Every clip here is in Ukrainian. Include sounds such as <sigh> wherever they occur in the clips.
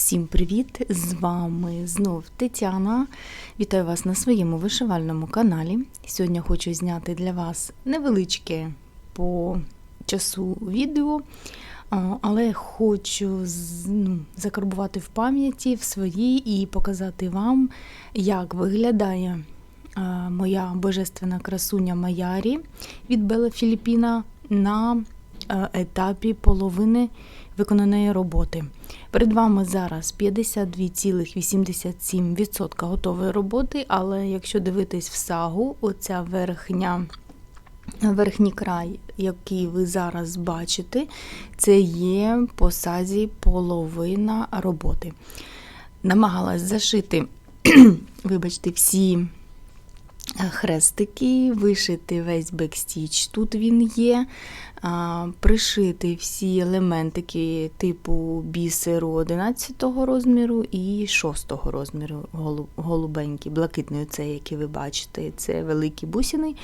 Всім привіт! З вами знов Тетяна. Вітаю вас на своєму вишивальному каналі. Сьогодні хочу зняти для вас невеличке по часу відео, але хочу ну, закарбувати в пам'яті в своїй і показати вам, як виглядає моя божественна красуня Маярі від Бела Філіппіна на етапі половини виконаної роботи. Перед вами зараз 52,87% готової роботи, але якщо дивитись в сагу, оця верхня. Верхній край, який ви зараз бачите, це є по сазі половина роботи. Намагалась зашити, <clears throat> вибачте, всі хрестики, вишити весь бекстіч, тут він є, пришити всі елементики типу бісеру 11 розміру і 6 розміру голу- голубенькі, блакитний оцей, який ви бачите, це великий бусіни,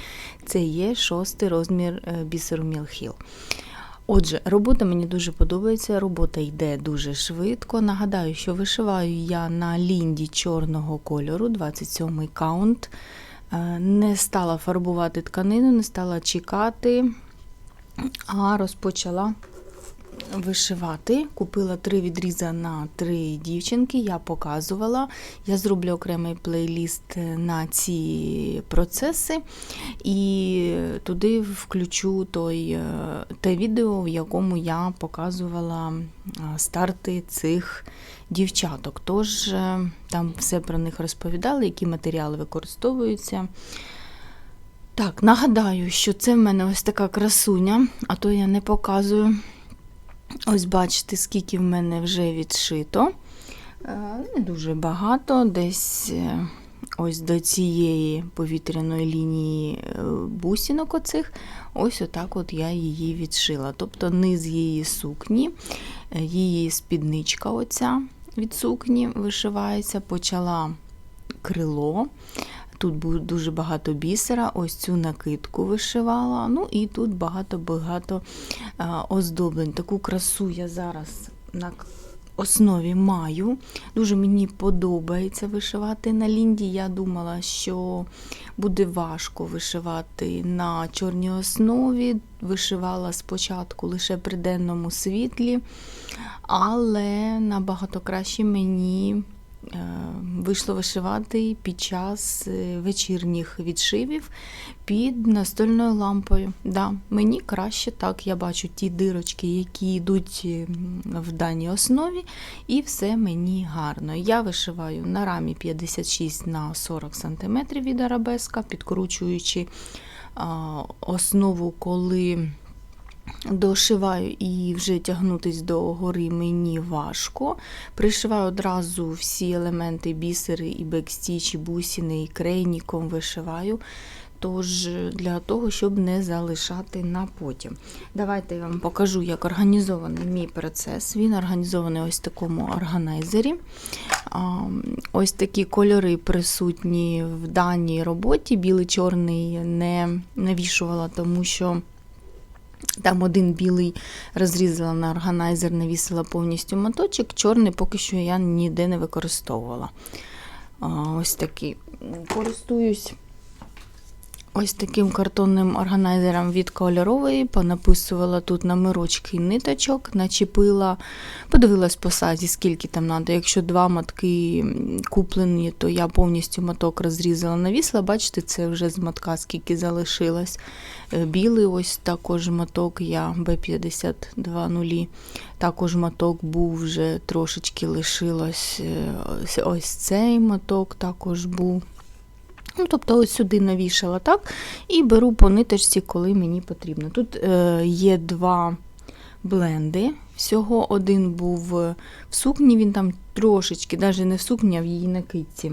це є 6 розмір е, бісеру Мілхіл. Отже, робота мені дуже подобається, робота йде дуже швидко. Нагадаю, що вишиваю я на лінді чорного кольору, 27 каунт. Е, Не стала фарбувати тканину, не стала чекати, а розпочала вишивати. Купила три відріза на три дівчинки, я показувала. Я зроблю окремий плейліст на ці процеси і туди включу той, е, те відео, в якому я показувала е, старти цих дівчаток. Тож е, там все про них розповідали, які матеріали використовуються. Так, нагадаю, що це в мене ось така красуня, а то я не показую. Ось бачите, скільки в мене вже відшито. Е, Не дуже багато, десь е, ось до цієї повітряної лінії е, бусинок оцих, ось отак от я її відшила. Тобто низ її сукні, її спідничка оця від сукні вишивається, почала крило. Тут було дуже багато бісера, ось цю накидку вишивала. Ну і тут багато-багато оздоблень. Таку красу я зараз на основі маю. Дуже мені подобається вишивати на лінді. Я думала, що буде важко вишивати на чорній основі. Вишивала спочатку лише при денному світлі, але набагато краще мені е, вийшло вишивати під час е, вечірніх відшивів під настольною лампою. Да, мені краще так, я бачу ті дирочки, які йдуть е, в даній основі, і все мені гарно. Я вишиваю на рамі 56 на 40 см від арабеска, підкручуючи основу, коли дошиваю і вже тягнутись до гори мені важко. Пришиваю одразу всі елементи бісери, і бекстіч, і бусини, і крейніком вишиваю. Тож для того, щоб не залишати на потім. Давайте я вам покажу, як організований мій процес. Він організований ось такому органайзері. Ось такі кольори присутні в даній роботі. Білий, чорний не навішувала, тому що. Там один білий розрізала на органайзер, навісила повністю моточок, чорний поки що я ніде не використовувала. Ось такий. Користуюсь ось таким картонним органайзером від кольорової, понаписувала тут номерочки ниточок, начепила, подивилась по сазі, скільки там треба. Якщо два мотки м, куплені, то я повністю моток розрізала, навісла. Бачите, це вже з мотка, скільки залишилось. Е, Білий ось також моток, я Б52 Також моток був вже трошечки лишилось. е, Ось цей моток також був. Ну, тобто ось сюди навішала так, і беру по ниточці, коли мені потрібно. Тут е, є два бленди. Всього один був в сукні, він там трошечки, навіть не в сукні, а в її накидці,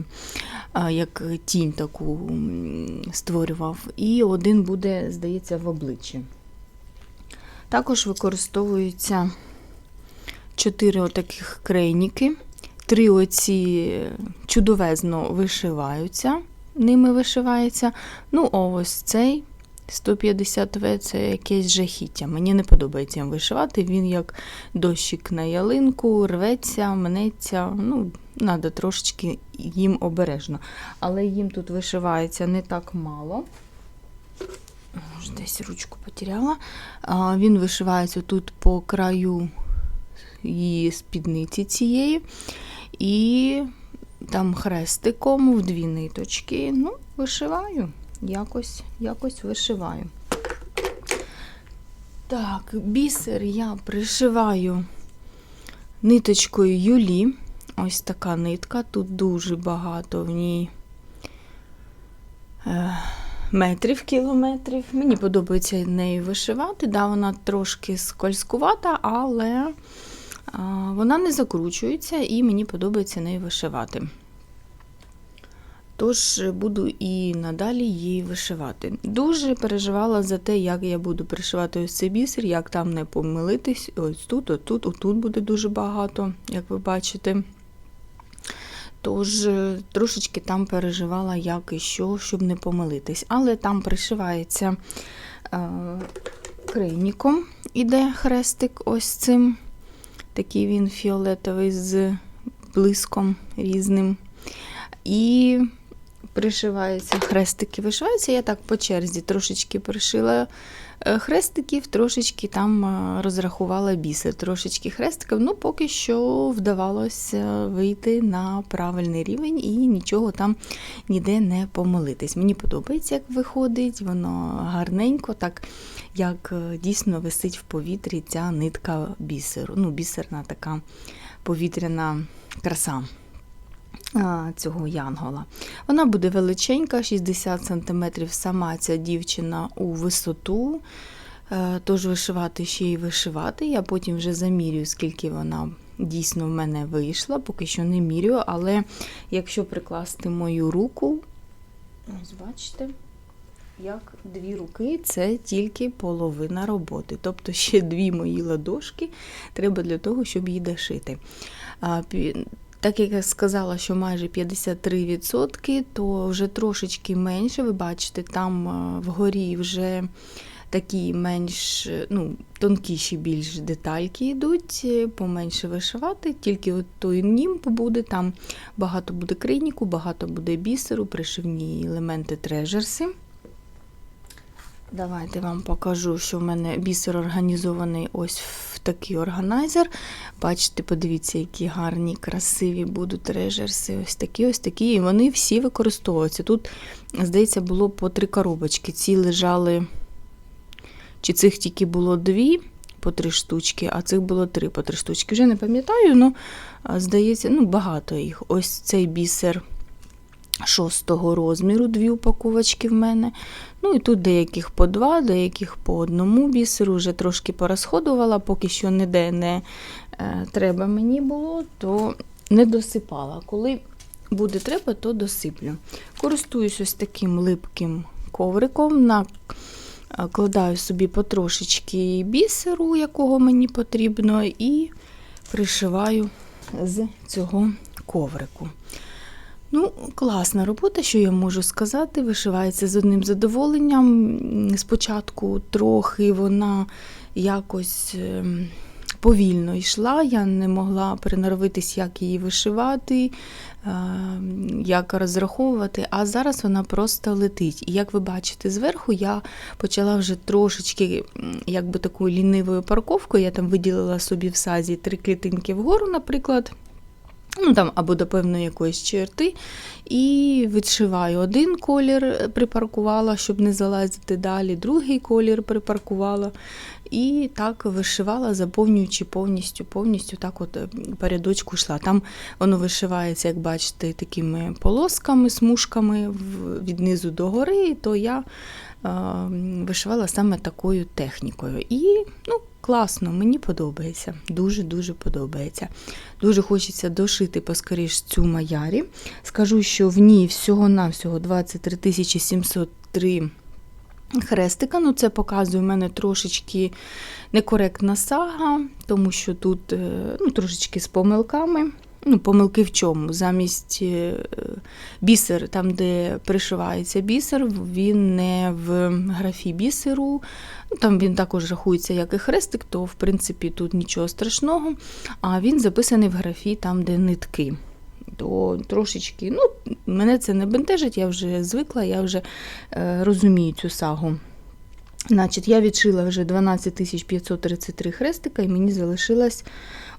а, як тінь таку створював. І один буде, здається, в обличчі. Також використовуються чотири отаких крейніки. Три оці чудовезно вишиваються, ними вишивається. Ну, а ось цей 150В це якесь жахіття. Мені не подобається їм вишивати. Він як дощик на ялинку, рветься, мнеться. Ну, треба трошечки їм обережно. Але їм тут вишивається не так мало. Десь ручку потеряла. А, Він вишивається тут по краю її спідниці цієї. І там хрестиком в дві ниточки. Ну, вишиваю. Якось, якось вишиваю. Так, бісер я пришиваю ниточкою Юлі. Ось така нитка. Тут дуже багато в ній е, метрів, кілометрів. Мені подобається нею вишивати. Да, вона трошки скользкувата, але вона не закручується і мені подобається нею вишивати. Тож буду і надалі її вишивати. Дуже переживала за те, як я буду пришивати ось цей бісер, як там не помилитись. Ось тут, отут, отут буде дуже багато, як ви бачите. Тож трошечки там переживала, як і що, щоб не помилитись. Але там пришивається е, криніком, іде хрестик ось цим. Такий він фіолетовий з блиском різним. І пришиваються хрестики, вишиваються. Я так по черзі трошечки пришила хрестиків, трошечки там е, розрахувала бісер, трошечки хрестиків. Ну, поки що вдавалося вийти на правильний рівень і нічого там ніде не помилитись. Мені подобається, як виходить, воно гарненько, так як е, дійсно висить в повітрі ця нитка бісеру. Ну, бісерна така повітряна краса цього янгола. Вона буде величенька, 60 см сама ця дівчина у висоту. Е, тож вишивати ще й вишивати. Я потім вже замірюю, скільки вона дійсно в мене вийшла, поки що не мірюю, але якщо прикласти мою руку, ось бачите, як дві руки це тільки половина роботи. Тобто ще дві мої ладошки треба для того, щоб її дошити. Так як я сказала, що майже 53%, то вже трошечки менше. Ви бачите, там е, вгорі вже такі менш ну, тонкіші більш детальки йдуть, е, поменше вишивати, тільки от той німб буде, там багато буде крийніку, багато буде бісеру, пришивні елементи трежерси. Давайте вам покажу, що в мене бісер організований ось в такий органайзер. Бачите, подивіться, які гарні, красиві будуть режерси. Ось такі, ось такі. І вони всі використовуються. Тут, здається, було по три коробочки. Ці лежали, чи цих тільки було дві по три штучки, а цих було три по три штучки. Вже не пам'ятаю, але здається, ну, багато їх. Ось цей бісер шостого розміру, дві упаковочки в мене. Ну і тут деяких по два, деяких по одному бісеру, вже трошки порозходувала, поки що ніде не е, треба мені було, то не досипала. Коли буде треба, то досиплю. Користуюсь ось таким липким ковриком. Накладаю собі потрошечки бісеру, якого мені потрібно, і пришиваю з цього коврику. Ну, класна робота, що я можу сказати. Вишивається з одним задоволенням. Спочатку трохи вона якось ем, повільно йшла, я не могла перенаровитись, як її вишивати, ем, як розраховувати, а зараз вона просто летить. І як ви бачите, зверху я почала вже трошечки якби такою лінивою парковкою. Я там виділила собі в сазі три клітинки вгору, наприклад ну там Або до певної якоїсь черти. І відшиваю один колір, припаркувала, щоб не залазити далі, другий колір припаркувала. І так вишивала, заповнюючи повністю повністю так от е, передочку йшла. Там воно вишивається, як бачите, такими полосками, смужками від низу до гори, то я е, вишивала саме такою технікою. І ну, Класно, мені подобається. Дуже-дуже подобається. Дуже хочеться дошити поскоріш цю маярі. Скажу, що в ній всього-навсього 23 703 хрестика. Ну, це показує в мене трошечки некоректна сага, тому що тут е, ну, трошечки з помилками. Ну, Помилки в чому? Замість е, бісер, там, де пришивається бісер, він не в графі бісеру. Ну, Там він також рахується як і хрестик, то в принципі тут нічого страшного. А він записаний в графі там, де нитки. То трошечки, ну, мене це не бентежить, я вже звикла, я вже е, розумію цю сагу. Значить, я відшила вже 12 533 хрестика, і мені залишилось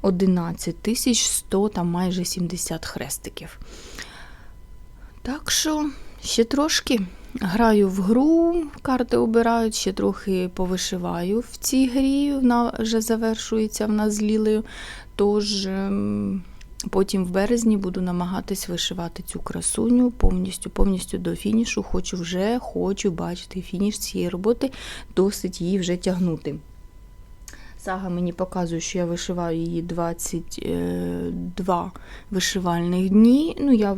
11 100, там майже 70 хрестиків. Так що, ще трошки граю в гру, карти обирають, ще трохи повишиваю в цій грі, вона вже завершується в нас з Лілею. Тож ем, потім в березні буду намагатись вишивати цю красуню повністю, повністю до фінішу. Хочу вже хочу бачити фініш цієї роботи, досить її вже тягнути. Сага мені показує, що я вишиваю її 22 вишивальних дні. Ну, я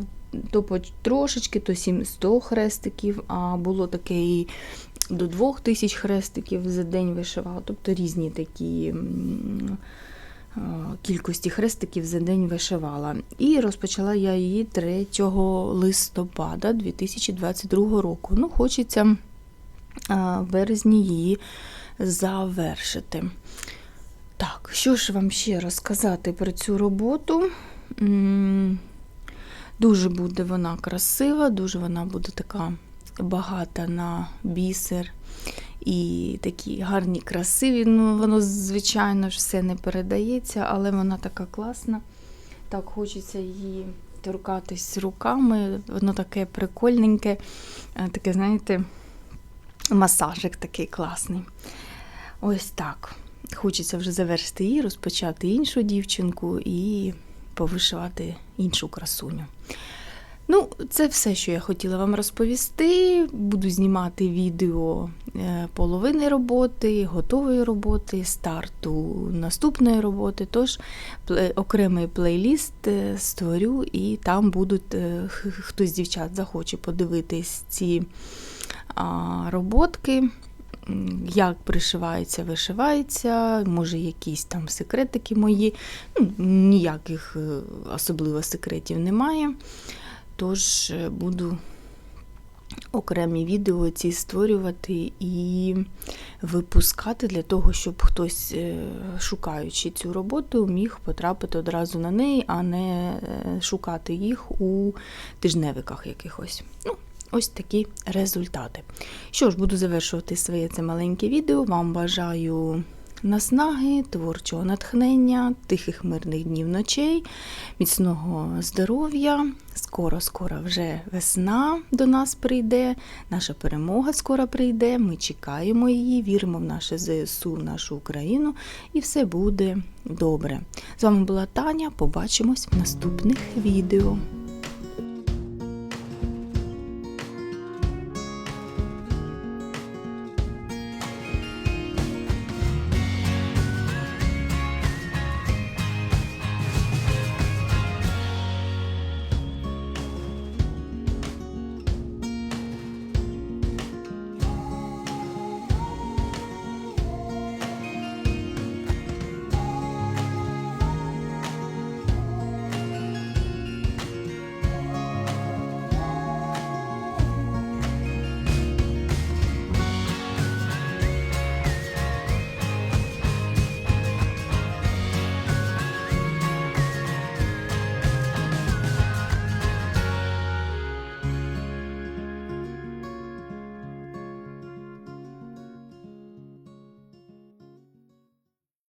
то трошечки, то 700 хрестиків, а було таке і до 2000 хрестиків за день вишивала. Тобто різні такі е, кількості хрестиків за день вишивала. І розпочала я її 3 листопада 2022 року. Ну, хочеться е, в березні її завершити. Так, що ж вам ще розказати про цю роботу? Дуже буде вона красива, дуже вона буде така багата на бісер і такі гарні, красиві. Ну, воно, звичайно ж, все не передається, але вона така класна. Так хочеться її торкатись руками. Воно таке прикольненьке, е, таке, знаєте, масажик такий класний. Ось так. Хочеться вже завершити її, розпочати іншу дівчинку і повишивати іншу красуню. Ну, це все, що я хотіла вам розповісти. Буду знімати відео е, половини роботи, готової роботи, старту наступної роботи. Тож окремий плейліст е, створю, і там будуть е, хтось з дівчат захоче подивитись ці роботки. Як пришивається, вишивається, може, якісь там секретики мої. Ну, ніяких особливо секретів немає. Тож е, буду окремі відео ці створювати і випускати для того, щоб хтось, е, шукаючи цю роботу, міг потрапити одразу на неї, а не е, шукати їх у тижневиках якихось. Ну, Ось такі результати. Що ж, буду завершувати своє це маленьке відео. Вам бажаю наснаги, творчого натхнення, тихих мирних днів ночей, міцного здоров'я. Скоро-скоро вже весна до нас прийде, наша перемога скоро прийде. Ми чекаємо її, віримо в наше ЗСУ, в нашу Україну, і все буде добре. З вами була Таня. Побачимось в наступних відео.